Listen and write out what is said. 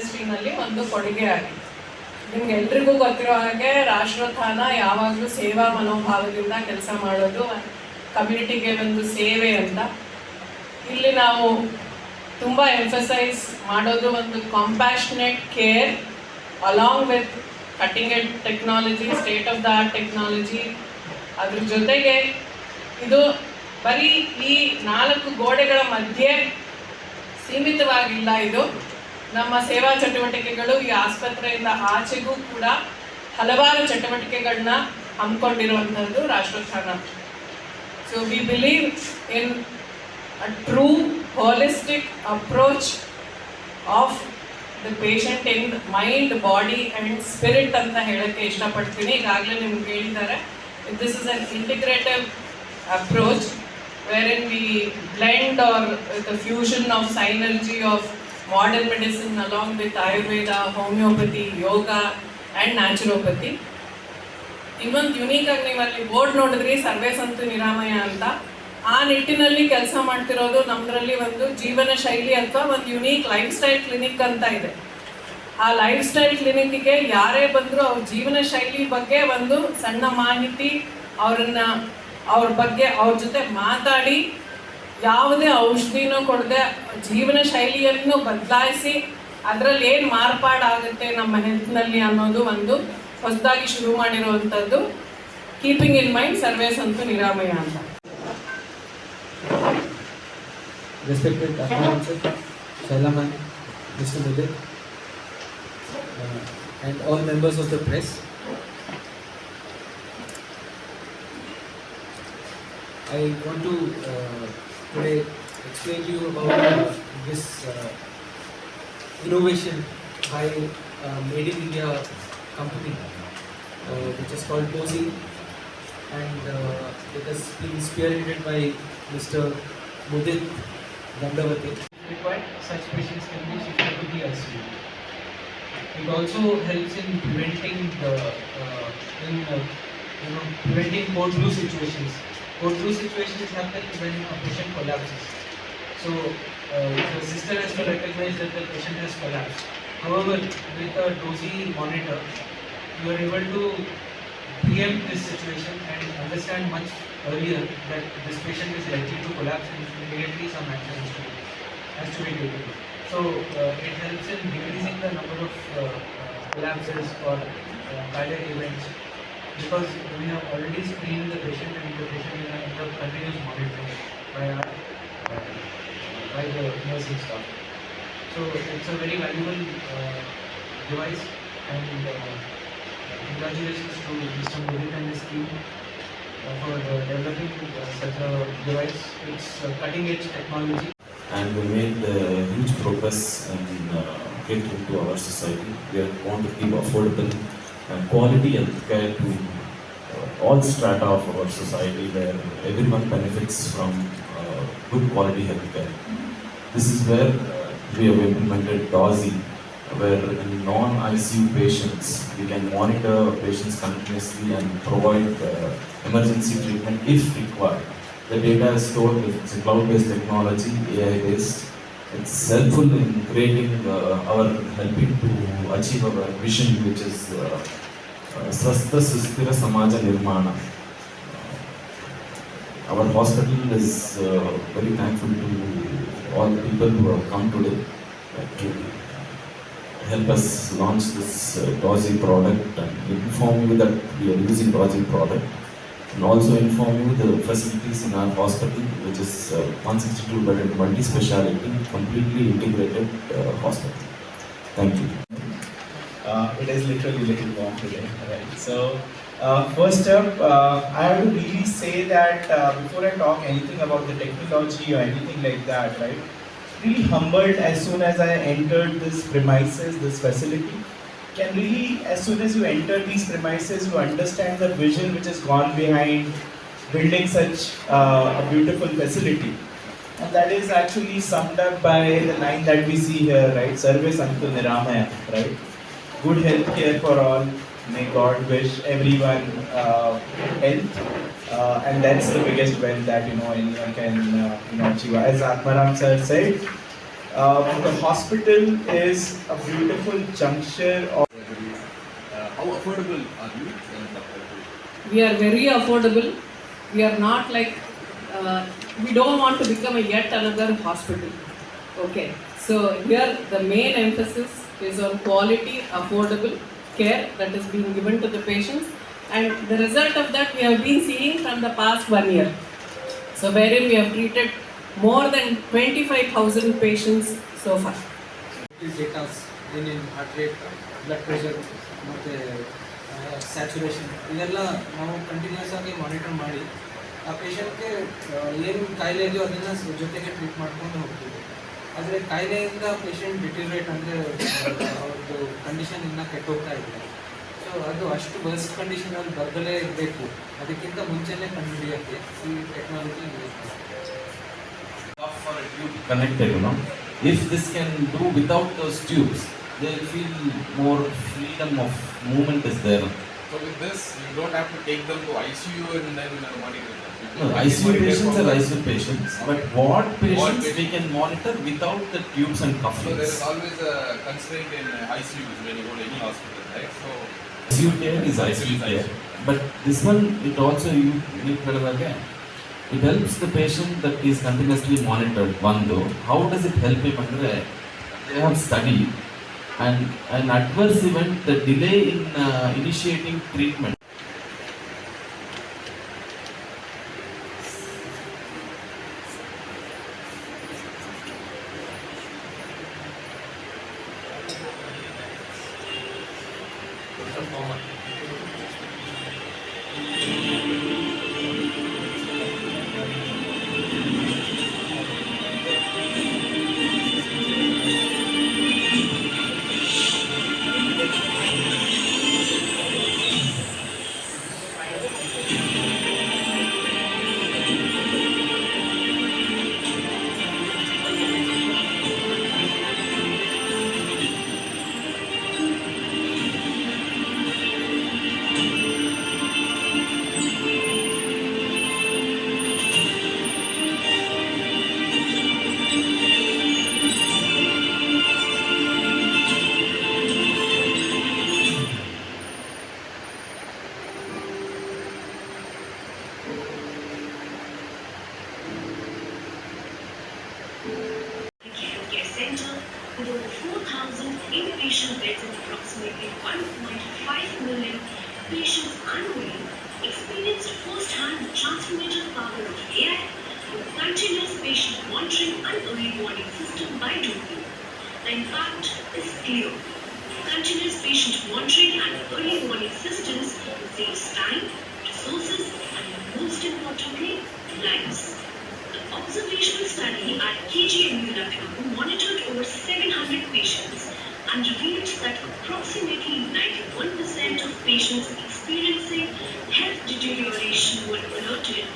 ಇಂಡಸ್ಟ್ರಿನಲ್ಲಿ ಒಂದು ಕೊಡುಗೆ ಆಗಿದೆ ನಿಮ್ಗೆ ಎಲ್ರಿಗೂ ಗೊತ್ತಿರೋ ಹಾಗೆ ರಾಷ್ಟ್ರೋತ್ಥಾನ ಯಾವಾಗಲೂ ಸೇವಾ ಮನೋಭಾವದಿಂದ ಕೆಲಸ ಮಾಡೋದು ಕಮ್ಯುನಿಟಿಗೆ ಒಂದು ಸೇವೆ ಅಂತ. ಇಲ್ಲಿ ನಾವು ತುಂಬ ಎಂಫಸೈಸ್ ಮಾಡೋದು ಒಂದು compassionate care along with cutting edge technology state of the art technology ಅದ್ರ ಜೊತೆಗೆ ಇದು ಬರೀ ಈ ನಾಲ್ಕು ಗೋಡೆಗಳ ಮಧ್ಯೆ ಸೀಮಿತವಾಗಿಲ್ಲ ಇದು. ನಮ್ಮ ಸೇವಾ ಚಟುವಟಿಕೆಗಳು ಈ ಆಸ್ಪತ್ರೆಯಿಂದ ಆಚೆಗೂ ಕೂಡ ಹಲವಾರು ಚಟುವಟಿಕೆಗಳನ್ನ ಹಮ್ಮಿಕೊಂಡಿರುವಂಥದ್ದು Rashtrotthana. So we believe in a true holistic approach of the patient in mind body and spirit ಅಂತ ಹೇಳೋಕ್ಕೆ ಇಷ್ಟಪಡ್ತೀನಿ. ಈಗಾಗಲೇ ನಿಮ್ಗೆ ಹೇಳಿದ್ದಾರೆ. This is an integrative approach in we blend are the fusion of synergy of modern medicine along with Ayurveda, homeopathy, yoga and naturopathy. ಇನ್ನೊಂದು unique ಆಗಿ ನೀವು ಅಲ್ಲಿ ಬೋರ್ಡ್ ನೋಡಿದ್ರಿ ಸರ್ವೇ ಸಂತು ನಿರಾಮಯ ಅಂತ ಆ ನಿಟ್ಟಿನಲ್ಲಿ ಕೆಲಸ ಮಾಡ್ತಿರೋದು ನಮ್ಮದ್ರಲ್ಲಿ ಒಂದು ಜೀವನ ಶೈಲಿ ಅಥವಾ ಒಂದು ಯುನೀಕ್ ಲೈಫ್ ಸ್ಟೈಲ್ ಕ್ಲಿನಿಕ್ ಅಂತ ಇದೆ ಆ ಲೈಫ್ ಸ್ಟೈಲ್ ಕ್ಲಿನಿಕ್ಗೆ ಯಾರೇ ಬಂದರೂ ಅವ್ರ ಜೀವನ ಶೈಲಿ ಬಗ್ಗೆ ಒಂದು ಸಣ್ಣ ಮಾಹಿತಿ ಅವರನ್ನು ಅವ್ರ ಬಗ್ಗೆ ಅವ್ರ ಜೊತೆ ಮಾತಾಡಿ ಯಾವುದೇ ಔಷಧಿನೂ ಕೊಡದೆ ಜೀವನ ಶೈಲಿಯನ್ನು ಬದಲಾಯಿಸಿ ಅದರಲ್ಲಿ ಏನು ಮಾರ್ಪಾಡಾಗುತ್ತೆ ನಮ್ಮ ಹೆಲ್ತ್ನಲ್ಲಿ ಅನ್ನೋದು ಒಂದು ಹೊಸದಾಗಿ ಶುರು ಮಾಡಿರುವಂಥದ್ದು ಕೀಪಿಂಗ್ ಇನ್ ಮೈಂಡ್ ಸರ್ವೇಸ್ ಅಂತೂ ನಿರಾಮಯ ಅಂತ. Uh, and all members of the press. I want to uh, today explain to you about this uh, innovation by uh, Made in India company, uh, which is called Cozy, and uh, it has been spearheaded by Mr. Mudit Dandavati. Required, such patients can be shifted to the ICU. It also helps in preventing the, uh, in, uh, you know, preventing code blue situations. Code blue situations happen when a patient collapses. So, uh, the sister has to recognize that the patient has collapsed. However, with a DOSI monitor, you are able to preempt this situation and understand much earlier that this patient is likely to collapse and immediately some action has to has to be taken. So uh, it helps in decreasing the number of uh, uh, collapses or uh, cardiac events because we have already screened the patient and the patient is under continuous monitoring by our uh, by the nursing staff. So it's a very valuable uh, device and uh, congratulations to Mr. Mudit and his team uh, for uh, developing uh, such a device. It's uh, cutting edge technology. and we made uh, huge progress in uh, to our society. We want to give affordable and quality healthcare to uh, all strata of our society where everyone benefits from uh, good quality healthcare. This is where uh, we have implemented DOSI, where in non-ICU patients we can monitor patients continuously and provide uh, emergency treatment if required. The data is stored with cloud-based technology, AI-based. It's helpful in creating uh, our helping to achieve our vision, which is uh, uh, Swastha Sustira Samaja Nirmana. Our hospital is uh, very thankful to all the people who have come today uh, to help us launch this uh, product and inform you that we are using Dozy product and also inform you the facilities in our hospital which is uh, 162 bed and multi-speciality completely integrated uh, hospital. Thank you. Uh, it is literally little warm today, right? So, uh, first up, uh, I have to really say that uh, before I talk anything about the technology or anything like that, right? Really humbled as soon as I entered this premises, this facility. Can really, as soon as you enter these premises, you understand the vision which has gone behind building such uh, a beautiful facility. And that is actually summed up by the line that we see here, right? Service Antu Niramaya, right? Good health care for all. May God wish everyone uh, health. Uh, and that's the biggest wealth that you know anyone can uh, you know achieve. As Atmaram sir said, uh, the hospital is a beautiful juncture of affordable are you? We are very affordable. We are not like, uh, we don't want to become a yet another hospital. Okay, so here the main emphasis is on quality, affordable care that is being given to the patients and the result of that we have been seeing from the past one year. So wherein we have treated more than 25,000 patients so far. Please us ಏನೇನು heart rate blood pressure ಮತ್ತು saturation ಇದೆಲ್ಲ ನಾವು continuous ಆಗಿ monitor ಮಾಡಿ ಆ ಪೇಷಂಟ್ಗೆ ಏನು ಕಾಯಿಲೆ ಇದೆಯೋ ಅದನ್ನು ಜೊತೆಗೆ ಟ್ರೀಟ್ ಮಾಡ್ಕೊಂಡು ಹೋಗ್ತೀವಿ. ಆದರೆ ಕಾಯಿಲೆಯಿಂದ ಪೇಷಂಟ್ ಡಿಟಿರೇಟ್ ಅಂದರೆ ಅವ್ರದ್ದು ಕಂಡೀಷನ್ ಇನ್ನೂ ಕೆಟ್ಟೋಗ್ತಾ ಇದೆ ಸೊ ಅದು ಅಷ್ಟು ವರ್ಸ್ಟ್ ಕಂಡೀಷನಲ್ಲಿ ಬರ್ದಲೇ ಇರಬೇಕು. ಅದಕ್ಕಿಂತ ಮುಂಚೆನೇ ಕಂಡುಹಿಡಿಯೋಕ್ಕೆ ಈ ಟೆಕ್ನಾಲಜಿ ಯೂಸ್ ಮಾಡ್ತೀವಿ. Is for a tube connected, you know. If this can do without those tubes, they'll feel more freedom of movement is there. So with this, you don't have to take them to ICU and then uh, monitor them. No, ICU patients are ICU patients, but ward patients we can monitor without the tubes and So there is always a constraint in uh, ICUs when you go to any hospital, right? So ICU care is ICU care, but this one it also you need to again. It helps the patient that is continuously monitored. One though, how does it help him? They have studied, and an adverse event, the delay in uh, initiating treatment. Care warning system by Google. The impact is clear. Continuous patient monitoring and early warning systems saves time, resources, and most importantly, lives. The observational study at KGMU Lucknow monitored over 700 patients and revealed that approximately 91% of patients experiencing health deterioration were alerted